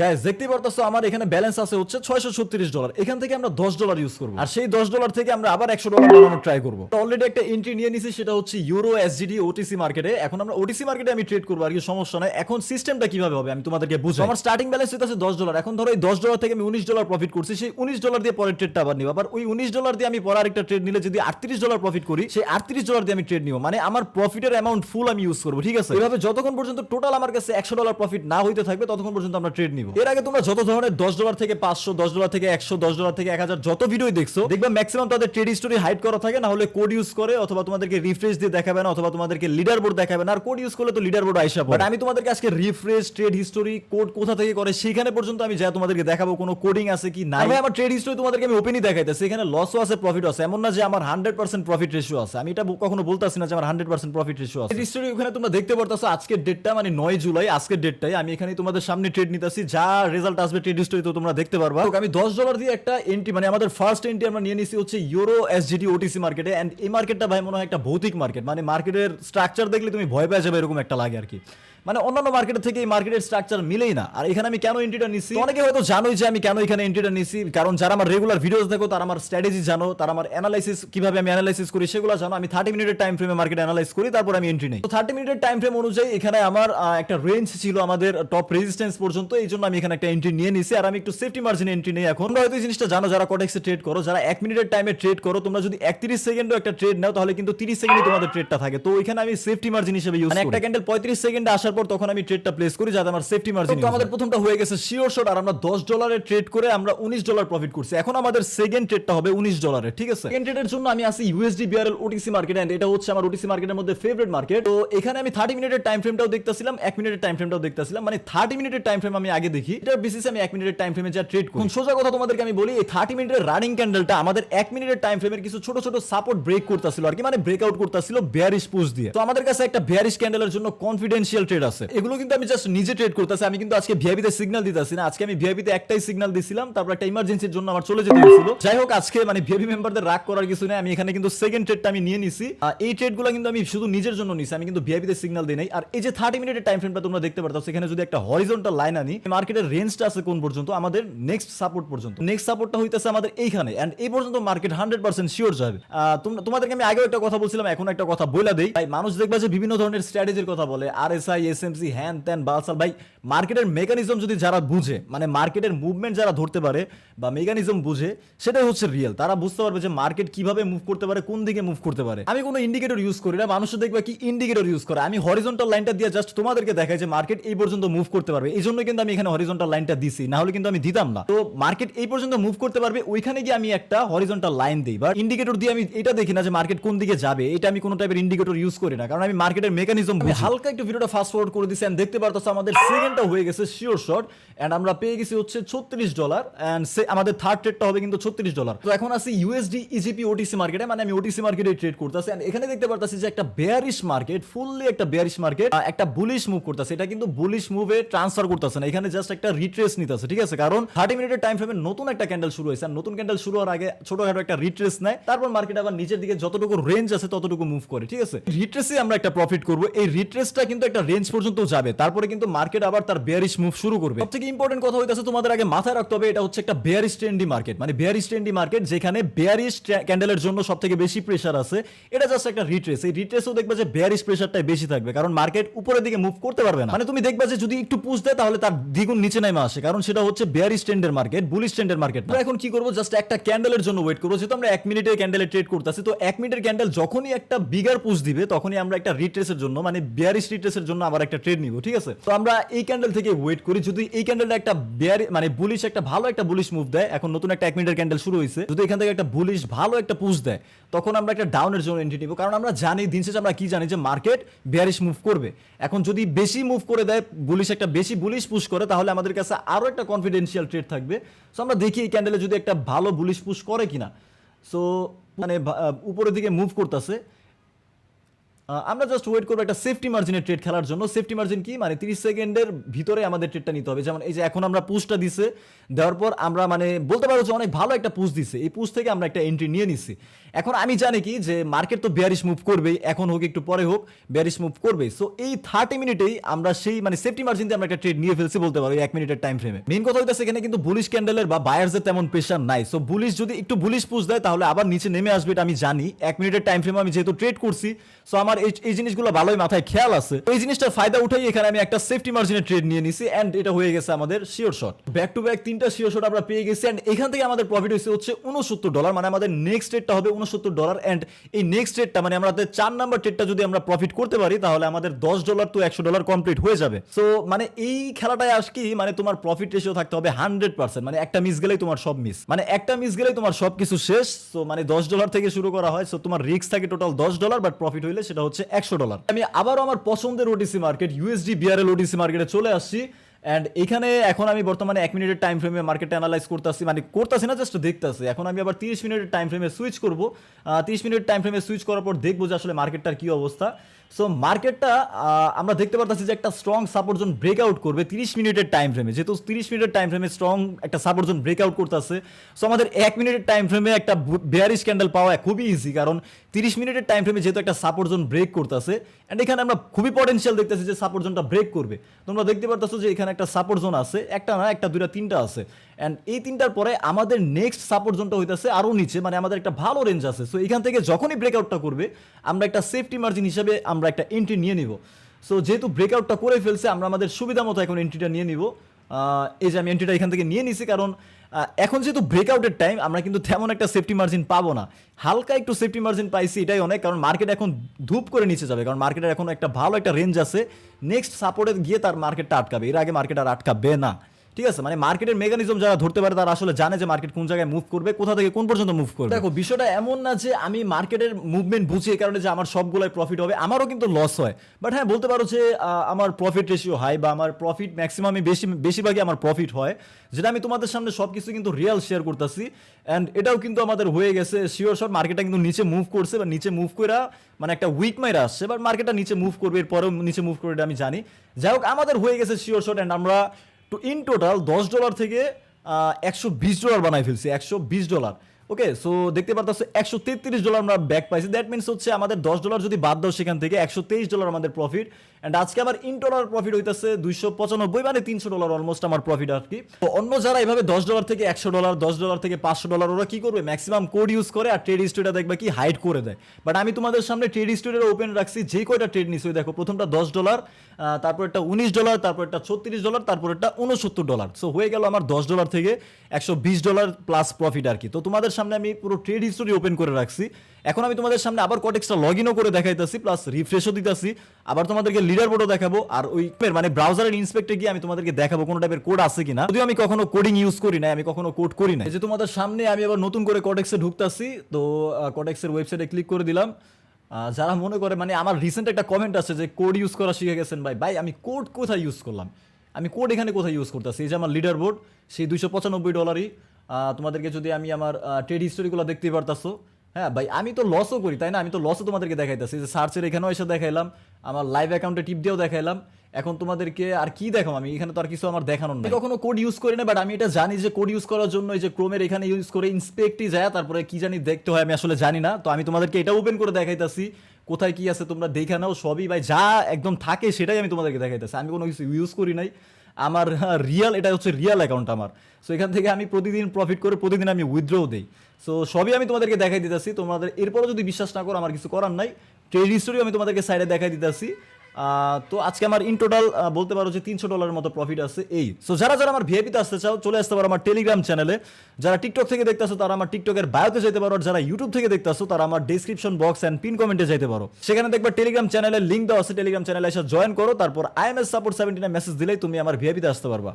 Guys দেখতেই পারতেছো আমার এখানে ব্যালেন্স আছে হচ্ছে ছয়শো ছত্রিশ ডলার এখান থেকে আমরা দশ ডলার ইউজ করব। আর সেই দশ ডলার থেকে আমরা আবার একশো ডলার বানানোর ট্রাই করব। অলরেডি একটা এন্ট্রি নিয়ে নিছি সেটা হচ্ছে ইউরো এসজিডি ওটিসি মার্কেটে এখন আমরা ওটিসি মার্কেটে আমি ট্রেড করব আর কি সমস্যা নাই। এখন সিস্টেমটা কীভাবে হবে আমি তোমাদেরকে বুঝব আমার স্টার্টিং ব্যালেন্স হচ্ছে দশ ডলার এখন ধরো এই দশ ডলার থেকে আমি উনিশ ডলার প্রফিট করছি সেই উনিশ ডলার দিয়ে পরের ট্রেডটা আবার নিব। আবার ওই উনিশ ডলার দিয়ে আমি পরে আরেকটা ট্রেড নিলে যদি আটত্রিশ ডলার প্রফিট করি সেই আটত্রিশ ডলার দিয়ে আমি ট্রেড নিব। মানে আমার প্রফিটের অ্যামাউন্ট ফুল আমি ইউজ করব ঠিক আছে? এভাবে যতক্ষণ পর্যন্ত টোটাল আমার কাছে একশো ডলার প্রফিট না হইতে থাকবে ততক্ষণ পর্যন্ত আমরা ট্রেড নিব। এর আগে তোমরা যত ধরনের দশ ডলার থেকে পাঁচশো দশ ডলার থেকে একশো দশ ডলার থেকে এক হাজার যত ভিডিও দেখছ দেখবে ম্যাক্সিমাম তাদের ট্রেড হিস্টোরি হাইড করা থাকে না হলে কোড ইউজ করে অথবা তোমাদেরকে রিফ্রেশ দিয়ে দেখাবে না অথবা তোমাদেরকে লিডার বোর্ড দেখাবে না আর কোড ইউজ করলে তো লিডার বোর্ড আইসা বাট আমি তোমাদেরকে আজকে রিফ্রেশ ট্রেড হিস্টোরি কোড কোথা থেকে করে সেখানে পর্যন্ত আমি যা তোমাদেরকে দেখাবো কোনো কোডিং আছে কি আমি আমার ট্রেড হিস্টোরি তোমাদেরকে আমি ওপেনই দেখাইতেছি এখানে লসও আছে প্রফিট আছে এমন না যে আমার হান্ড্রেড পার্সেন্ট প্রফিট রেশিও আছে। আমি এটা কখনো বলতেছি না যে আমার হান্ড্রেড পার্সেন্ট প্রফিট রেশিও আছে। হিস্টোরি ওখানে তোমরা দেখতে পারতেছো আজকের ডেটটা মানে নয় জুলাই আজকের ডেটটাই আমি এখানে তোমাদের সামনে ট্রেড নিতেছি যা রেজাল্ট আসবে ট্রেড হিস্টোরি তো তোমরা দেখতে পারবা। তো আমি দশ ডলার দিয়ে একটা এন্ট্রি মানে আমাদের ফার্স্ট এন্ট্রি আমরা নিয়ে নিছি হচ্ছে ইউরো এসজিটি ওটিসি মার্কেটে এন্ড এই মার্কেটটা ভাই মনে হয় একটা ভৌতিক মার্কেট মানে মার্কেটের স্ট্রাকচার দেখলে তুমি ভয় পেয়ে যাবে এরকম একটা লাগে আর কি। মানে অন্যান্য মার্কেটের থেকে এই মার্কেটের স্ট্রাকচার মিলেই না। আর এখানে আমি কেন এন্ট্রিটা নিছি? অনেকে হয়তো জানোই যে আমি কেন এখানে এন্ট্রিটা নিছি। কারণ যারা আমার রেগুলার ভিডিওস দেখো, তারা আমার স্ট্র্যাটেজি জানো, তারা আমার অ্যানালাইসিস কীভাবে আমি অ্যানালাইসিস করি সেগুলো জানো। আমি থার্টি মিনিটের টাইম ফ্রেমে মার্কেট অ্যানালাইজ করি, তারপর আমি এন্ট্রি নেই। তো থার্টি মিনিটের টাইম ফ্রেম অনুযায়ী এখানে আমার একটা রেঞ্জ ছিল আমাদের টপ রেজিস্ট্যান্স পর্যন্ত। এই জন্য আমি এখানে একটা এন্ট্রি নিয়ে নিছি আর আমি একটু সেফটি মার্জিনে এন্ট্রি নেই এখন। তোমরা হয়তো এই জিনিসটা জানো যারা কটেক্সে ট্রেড করো যারা এক মিনিটের টাইমে ট্রেড করো তোমরা যদি একত্রিশ সেকেন্ডও একটা ট্রেড নাও তাহলে কিন্তু তিরিশ সেকেন্ডে তোমাদের ট্রেডটা থাকে। তো এখানে আমি সেফটি মার্জিন হিসেবে ইউজ করি একটা ক্যান্ডেল পঁয়ত্রিশ সেকেন্ডে আসার পর তখন আমি ট্রেডটা প্লেস করি যাতে আমার সেফটি মার্জিন তো আমাদের প্রথমটা হয়ে গেছে শিওর শট আর আমরা দশ ডলারের ট্রেড করে আমরা উনিশ ডলার প্রফিট করছি। এখন আমাদের সেকেন্ড ট্রেডটা হবে উনিশ ডলারের ঠিক আছে? সেকেন্ড ট্রেডের জন্য আমি আসি USD BRL OTC market and এটা হচ্ছে আমার ওটিসি মার্কেটের মধ্যে ফেভারিট মার্কেট তো এখানে আমি থার্টি মিনিটের টাইম ফ্রেমটাও দেখতেছিলাম এক মিনিটের টাইম ফ্রেমটাও দেখতেছিলাম মানে থার্টি মিনিটের টাইম ফ্রেম আমি আগে দেখি। এটার বেসিসে আমি এক মিনিটের টাইম ফ্রেমে যা ট্রেড করি। সোজা কথা তোমাদেরকে আমি বলি এই থার্টি মিনিটের রানিং ক্যান্ডেলটা আমাদের এক মিনিটের টাইম ফ্রেমের কিছু ছোট ছোট সাপোর্ট ব্রেক করতেছিল আর কি মানে ব্রেকআউট করতেছিল বেয়ারিশ পুশ দিয়ে। তো আমাদের কাছে একটা বেয়ারিশ ক্যান্ডেলের জন্য কনফিডেন্সিয়াল ট্রেড আছে। এগুলো কিন্তু আমি জাস্ট নিজে ট্রেড করতেছি আমি কিন্তু আজকে ভিআইপিতে সিগন্যাল দিতেছি না। আজকে আমি ভিআইপিতে একটাই সিগন্যাল দিছিলাম তারপর একটা ইমার্জেন্সির জন্য আমার চলে যেতে হয়েছিল। যাই হোক আজকে মানে ভিআইপি মেম্বারদের রাগ করার কিছু নেই আমি এখানে কিন্তু সেকেন্ড ট্রেডটা আমি নিয়ে নিছি। এই ট্রেডগুলো কিন্তু আমি শুধু নিজের জন্য নিছি আমি কিন্তু ভিআইপিতে সিগন্যাল দিই নাই। আর এই যে থার্টি মিনিটের টাইম ফ্রেমটা তোমরা দেখতে পারতো সেখানে যদি একটা হরিজন্টাল লাইন আনি মার্কেটের রেঞ্জটা আছে কোন পর্যন্ত? আমাদের নেক্সট সাপোর্ট পর্যন্ত। নেক্সট সাপোর্টটা হইতেছে আমাদের এইখানে। এন্ড এই পর্যন্ত মার্কেট হান্ড্রেড পার্সেন্ট শিওর যাবে। তোমাদেরকে আমি আগেও একটা কথা বলছিলাম, এখন একটা কথা বলে দেই। ভাই, মানুষ দেখবা যে বিভিন্ন ধরনের স্ট্র্যাটেজির কথা বলে। আর S I S M C হ্যান ত্যান বালসাল ভাই মার্কেটের মেকানিজম যদি যারা বুঝে মানে মার্কেটের মুভমেন্ট যারা ধরতে পারে বা মেকানিজম বুঝে, সেটাই হচ্ছে রিয়েল তারা বুঝতে পারবে যে মার্কেট কীভাবে মুভ করতে পারে, কোন দিকে মুভ করতে পারে। আমি কোনো ইন্ডিকেটর ইউজ করি না মানুষ দেখবে কি ইন্ডিকেটর ইউজ করে। আমি হরিজন্টাল লাইনটা দিয়ে জাস্ট তোমাদেরকে দেখাই যে মার্কেট এই পর্যন্ত মুভ করতে পারবে। এই জন্য কিন্তু আমি এখানে হরিজন্টাল লাইনটা দিছি না হলে কিন্তু আমি দিতাম না। তো মার্কেট এই পর্যন্ত মুভ করতে পারবে ওইখানে গিয়ে আমি একটা হরিজন্টাল লাইন দিই। বা ইন্ডিকেটর দিয়ে আমি এটা দেখি না যে মার্কেট কোন দিকে যাবে এটা আমি কোনো টাইপের ইন্ডিকেটর ইউজ করি না। কারণ আমি মার্কেটের মেকানিজম হালকা একটু ভিডিওটা ফাস্ট ফরওয়ার্ড করে দিছি and দেখতে পারতো আমাদের সেকেন্ডটা হয়ে গেছে শিওর শট এন্ড আমরা পেয়ে গেছি হচ্ছে ছত্রিশ ডলার এন্ড আমাদের থার্ড ট্রেডটা হবে কিন্তু ছত্রিশ ডলার তো এখন আসি ইউএসডি ইজিপি ওটিসি মার্কেটে মানে আমি ওটিসি মার্কেটে ট্রেড করতেছি and এখানে দেখতে পারতাছি যে একটা বেয়ারিশ মার্কেট ফুললি একটা বেয়ারিশ মার্কেট একটা বুলিশ মুভ করতেছে। এটা কিন্তু বুলিশ মুভে ট্রান্সফার করতেছে না। এখানে জাস্ট একটা রিট্রেস নিতেছে ঠিক আছে? কারণ থার্টি মিনিটের টাইম ফ্রেমে নতুন একটা ক্যান্ডেল শুরু হয়েছে, আর নতুন ক্যান্ডেল শুরু হওয়ার আগে ছোটখাটো একটা রিট্রেস নেয়, তারপর মার্কেট আবার নিচের দিকে যতটুকু রেঞ্জ আছে ততটুকু মুভ করে, ঠিক আছে? রিট্রেসে আমরা একটা প্রফিট করব, এই রিট্রেসটা কিন্তু একটা রেঞ্জ পর্যন্ত যাবে, তারপরে কিন্তু মার্কেট আবার তার বেয়ারিশ মুভ শুরু করবে। সবথেকে ইম্পর্টেন্ট কথা হইতাছে তোমাদের আগে মাথায় রাখতে হবে, এটা হচ্ছে একটা বেয়ারিশ ট্রেন্ডি মার্কেট মানে বেয়ারিশ ট্রেন্ডি মার্কেট যেখানে বেয়ারিশ ক্যান্ডেলের জন্য সব থেকে বেশি প্রেশার আছে, এটা জাস্ট একটা রিট্রেস এই রিট্রেসও দেখবে যে বেয়ারিশ প্রেসারটাই বেশি থাকবে, কারণ মার্কেট উপরের দিকে মুভ করতে পারবে না। মানে তুমি দেখবে যে যদি একটু পুশ দেয় তাহলে তার দ্বিগুণ নিচে নেমে আসে, কারণ সেটা হচ্ছে বেয়ারিশ ট্রেন্ডের মার্কেট বুলিশ ট্রেন্ডের মার্কেট আমরা এখন কি করব? জাস্ট একটা ক্যান্ডেলের জন্য ওয়েট করব। যেহেতু আমরা এক মিনিটের ক্যান্ডেলে ট্রেড করতেছি, তো এক মিনিটের ক্যান্ডেল যখনই একটা বিগার পুশ দিবে, তখনই আমরা একটা রিট্রেসের জন্য মানে বেয়ারিশ রিট্রেসের জন্য আবার একটা ট্রেড নিব, ঠিক আছে? তো আমরা এই ক্যান্ডেল থেকে ওয়েট করি। যদি এই ক্যান্ডেলটা একটা বেয়ারি মানে বুলিশ একটা ভালো একটা বুলিশ মুভ দেয়, এখন নতুন একটা এক মিনিটের ক্যান্ডেল শুরু হয়েছে, যদি এখান থেকে একটা বুলিশ ভালো একটা পুশ দেয়, তখন আমরা একটা ডাউনের জন্য এন্ট্রি নিব। কারণ আমরা জানি, দিন শেষে আমরা কি জানি যে মার্কেট বেয়ারিশ মুভ করবে। এখন যদি বেশি মুভ করে দেয় বুলিশ একটা বেশি বুলিশ পুশ করে, তাহলে আমাদের কাছে আরও একটা কনফিডেন্সিয়াল ট্রেড থাকবে। সো আমরা দেখি এই ক্যান্ডেলে যদি একটা ভালো বুলিশ পুশ করে কিনা। সো মানে উপরের দিকে মুভ করতেছে। আমরা জাস্ট ওয়েট করব একটা সেফটি মার্জিনের ট্রেড খেলার জন্য। সেফটি মার্জিন কি? মানে তিরিশ সেকেন্ডের ভিতরে আমাদের ট্রেডটা নিতে হবে। যেমন এই যে এখন আমরা পুশটা দিছে, দেওয়ার পর আমরা মানে বলতে পারব যে অনেক ভালো একটা পুশ দিছে। এই পুশ থেকে আমরা একটা এন্ট্রি নিয়ে নিছি। এখন আমি জানি কি যে মার্কেট তো বিয়ারিশ মুভ করবেই। এখন হোক, একটু পরে হোক বিয়ারিশ মুভ করবে সো এই থার্টি মিনিটেই আমরা সেই মানে সেফটি মার্জিন দিয়ে আমরা একটা ট্রেড নিয়ে ফেলছি বলতে পারো এই এক মিনিটের টাইম ফ্রেমে মেন কথা হইতেছে এখানে কিন্তু বুলিশ ক্যান্ডেলের বা বায়ার্সের তেমন প্রেশার নাই। সো বুলিশ যদি একটু বুলিশ পুশ দেয়, তাহলে আবার নিচে নেমে আসবে এটা আমি জানি। এক মিনিটের টাইম ফ্রেমে আমি যেহেতু ট্রেড করছি সো আমার এই জিনিসগুলো ভালোই মাথায় খেয়াল আছে। এই জিনিসটার ফায়দা উঠাই এখানে আমি একটা সেফটি মার্জিনের ট্রেড নিয়ে নিছি এন্ড এটা হয়ে গেছে আমাদের sure shot back to back তিনটা শিওর শট আমরা পেয়ে গেছি এন্ড এখান থেকে আমাদের প্রফিট হয়েছে হচ্ছে উনসত্তর ডলার মানে আমাদের নেক্সট রেটটা হবে উনসত্তর ডলার এন্ড এই নেক্সট রেটটা মানে আমাদের চার নাম্বার ট্রেডটা যদি আমরা প্রফিট করতে পারি, তাহলে আমাদের দশ ডলার তো একশো ডলার কমপ্লিট হয়ে যাবে। সো মানে এই খেলাটায় আস কি মানে তোমার প্রফিট রেশিও থাকতে হবে হান্ড্রেড পার্সেন্ট মানে একটা মিস গেলেই তোমার সব মিস মানে একটা মিস গেলেই তোমার সব কিছু শেষ সো মানে দশ ডলার থেকে শুরু করা হয় সো তোমার রিস্ক থাকে টোটাল দশ ডলার বাট প্রফিট হইলে সেটা হচ্ছে একশো ডলার। আমি আবারও আমার পছন্দের OTC market USD BRL OTC মার্কেটে চলে আসছি। অ্যান্ড এখানে এখন আমি বর্তমানে এক মিনিটের টাইম ফ্রেমে মার্কেট অ্যানালাইজ করতেছি। মানে করতেছি না জাস্ট দেখতেছি। এখন আমি আবার তিরিশ মিনিটের টাইম ফ্রেমে সুইচ করব। তিরিশ মিনিট টাইম ফ্রেমে সুইচ করার পর দেখব যে আসলে মার্কেটটার কী অবস্থা। সো মার্কেটটা আমরা দেখতে পারতেছি যে একটা স্ট্রং সাপোর্ট জোন ব্রেকআউট করবে তিরিশ মিনিটের টাইম ফ্রেমে যেহেতু তিরিশ মিনিটের টাইম ফ্রেমে স্ট্রং একটা সাপোর্ট জোন ব্রেকআউট করতেছে সো আমাদের এক মিনিটের টাইম ফ্রেমে একটা বেয়ারিশ ক্যান্ডেল পাওয়া খুবই ইজি কারণ তিরিশ মিনিটের টাইম ফ্রেমে যেহেতু একটা সাপোর্ট জোন ব্রেক করতেছে অ্যান্ড এখানে আমরা খুবই পটেনশিয়াল দেখতেছি যে সাপোর্ট জোনটা ব্রেক করবে। তোমরা দেখতে পারতেছো যে এখানে একটা সাপোর্ট জোন আছে, একটা না, একটা, দুইটা, তিনটা আছে। অ্যান্ড এই তিনটার পরে আমাদের নেক্সট সাপোর্ট জোনটা হইতেছে আরও নিচে মানে আমাদের একটা ভালো রেঞ্জ আছে। সো এখান থেকে যখনই ব্রেকআউটটা করবে, আমরা একটা সেফটি মার্জিন হিসাবে আমরা একটা এন্ট্রি নিয়ে নিব। সো যেহেতু ব্রেকআউটটা করে ফেলছে, আমরা আমাদের সুবিধা মতো এখন এন্ট্রিটা নিয়ে নিব। এই যে আমি এন্ট্রিটা এখান থেকে নিয়ে নিছি, কারণ এখন যেহেতু ব্রেকআউটের টাইম আমরা কিন্তু তেমন একটা সেফটি মার্জিন পাবো না। হালকা একটু সেফটি মার্জিন পাইছি, এটাই অনেক, কারণ মার্কেট এখন ধূপ করে নিচে যাবে, কারণ মার্কেটের এখন একটা ভালো একটা রেঞ্জ আছে। নেক্সট সাপোর্টে গিয়ে তার মার্কেটটা আটকাবে, এর আগে মার্কেট আর আটকাবে না। ঠিক আছে? মানে মার্কেটের মেকানিজম যারা ধরতে পারে, তারা আসলে জানে যে মার্কেট কোন জায়গায় মুভ করবে, কোথা থেকে কোন পর্যন্ত মুভ করবে। দেখো, বিষয়টা এমন না যে আমি মার্কেটের মুভমেন্ট বুঝি এই কারণে যে আমার সবগুলোই প্রফিট হবে, আমারও কিন্তু লস হয়। বাট হ্যাঁ বলতে পারো যে আমার প্রফিট রেশিও হাই বা আমার প্রফিট ম্যাক্সিমামই বেশি, বেশিরভাগই আমার প্রফিট হয়। যেটা আমি তোমাদের সামনে সব কিছু কিন্তু রিয়েল শেয়ার করতেছি। অ্যান্ড এটাও কিন্তু আমাদের হয়ে গেছে শিওর শট মার্কেটটা কিন্তু নিচে মুভ করছে বা নিচে মুভ করে মানে একটা উইক মাইরা আসছে বাট মার্কেটটা নিচে মুভ করবে, এরপরেও নিচে মুভ করবে এটা আমি জানি। যাই হোক, আমাদের হয়ে গেছে শিওর শট অ্যান্ড আমরা তো ইন টোটাল দশ ডলার থেকে একশো বিশ ডলার বানাই ফেলছি একশো বিশ ডলার ওকে সো দেখতে পারতেছো, একশো তেত্রিশ ডলার আমরা ব্যাক পাইছি। দ্যাট মিনস হচ্ছে আমাদের দশ ডলার যদি বাদ দাও সেখান থেকে, একশো তেইশ ডলার আমাদের প্রফিট অ্যান্ড আজকে আমার ইন ডলার প্রফিট হইতেছে দুইশো পঁচানব্বই মানে তিনশো ডলার অলমোস্ট আমার প্রফিট আর কি। তো অন্য যারা এভাবে দশ ডলার থেকে একশো ডলার দশ ডলার থেকে পাঁচশো ডলার ওরা কি করবে? ম্যাক্সিমাম কোড ইউজ করে আর ট্রেড হিস্ট্রিটা দেখবে কি হাইড করে দেয়। বাট আমি তোমাদের সামনে ট্রেড হিস্ট্রিটা ওপেন রাখছি যে কয়টা ট্রেড নিশ্চয়ই দেখো, প্রথমটা দশ ডলার তারপর একটা উনিশ ডলার তারপর একটা ছত্রিশ ডলার তারপর একটা উনসত্তর ডলার সো হয়ে গেল আমার দশ ডলার থেকে একশো বিশ ডলার প্লাস প্রফিট আর কি। তো তোমাদের সামনে আমি পুরো ট্রেড হিস্টোরি ওপেন করে রাখছি। এখন আমি তোমাদের সামনে আবার কটেক্সটা লগ ইনও করে দেখাইতেছি প্লাস রিফ্রেশও দিতেছি। আবার তোমাদেরকে লিডার বোর্ডও দেখাবো, আর ওই মানে ব্রাউজারের ইন্সপেক্টে গিয়ে আমি তোমাদেরকে দেখাবো কোনো টাইপের কোড আছে কিনা। যদিও আমি কখনো কোডিং ইউজ করি না আমি কখনো কোড করি না যে তোমাদের সামনে আমি আবার নতুন করে কটেক্সে ঢুকতাছি, তো কটেক্সের ওয়েবসাইটে ক্লিক করে দিলাম। যারা মনে করে মানে আমার রিসেন্ট একটা কমেন্ট আছে যে কোড ইউজ করা শিখে গেছেন ভাই। ভাই, আমি কোড কোথায় ইউজ করলাম? আমি কোড এখানে কোথায় ইউজ করতেছি? এই যে আমার লিডার বোর্ড সেই দুইশো পঁচানব্বই ডলারই তোমাদেরকে যদি আমি আমার ট্রেড হিস্টোরিগুলো দেখতে পারতাছো হ্যাঁ ভাই, আমি তো লসও করি, তাই না? আমি তো লসও তোমাদেরকে দেখাইতেছি। যে সার্চের এখানেও এসে দেখাইলাম, আমার লাইভ অ্যাকাউন্টে টিপ দিয়েও দেখাইলাম। এখন তোমাদেরকে আর কি দেখাম আমি এখানে তো আর কিছু আমার দেখানোর নাই। কখনো কোড ইউজ করি না বাট আমি এটা জানি যে কোড ইউজ করার জন্য এই যে ক্রোমের এখানে ইউজ করে ইন্সপেক্টই যায়, তারপরে কি জানি দেখতে হয়, আমি আসলে জানি না। তো আমি তোমাদেরকে এটা ওপেন করে দেখাইতাছি, কোথায় কি আছে তোমরা দেখে নাও। সবই ভাই, যা একদম থাকে সেটাই আমি তোমাদেরকে দেখাইতেছি। আমি কোনো কিছু ইউজ করি নাই। আমার রিয়াল এটা হচ্ছে রিয়াল অ্যাকাউন্ট আমার। সো এখান থেকে আমি প্রতিদিন প্রফিট করে প্রতিদিন আমি উইথড্রও দিই। সো সবই আমি তোমাদেরকে দেখাই দিতেছি। তোমাদের, এরপরও যদি বিশ্বাস না করো, আমার কিছু করার নাই। ট্রেড হিস্টোরিও আমি তোমাদেরকে সাইডে দেখাই দিতেছি। তো আজকে আমার ইন টোটাল বলতে পারো যে তিনশো ডলারের মতো প্রফিট আছে। এই সো যারা যারা আমার ভিআইপিতে আসতে চাও, চলে আসতে পারো আমার টেলিগ্রাম চ্যানেলে যারা টিকটক থেকে দেখতে আসো, তারা আমার টিকটকের বায়োতে যেতে পারো। আর যারা ইউটিউব থেকে দেখতে আসো, তারা আমার ডিসক্রিপশন বক্স অ্যান্ড পিন কমেন্টে যেতে পারো। সেখানে দেখবে টেলিগ্রাম চ্যানেলের লিঙ্ক দেওয়া আছে। টেলিগ্রাম চ্যানেলে এসে জয়েন করো, তারপর আইএমএস সাপোর্ট সেভেন্টিনে মেসেজ দিলেই তুমি আমার ভিআইপিতে আসতে পারবা।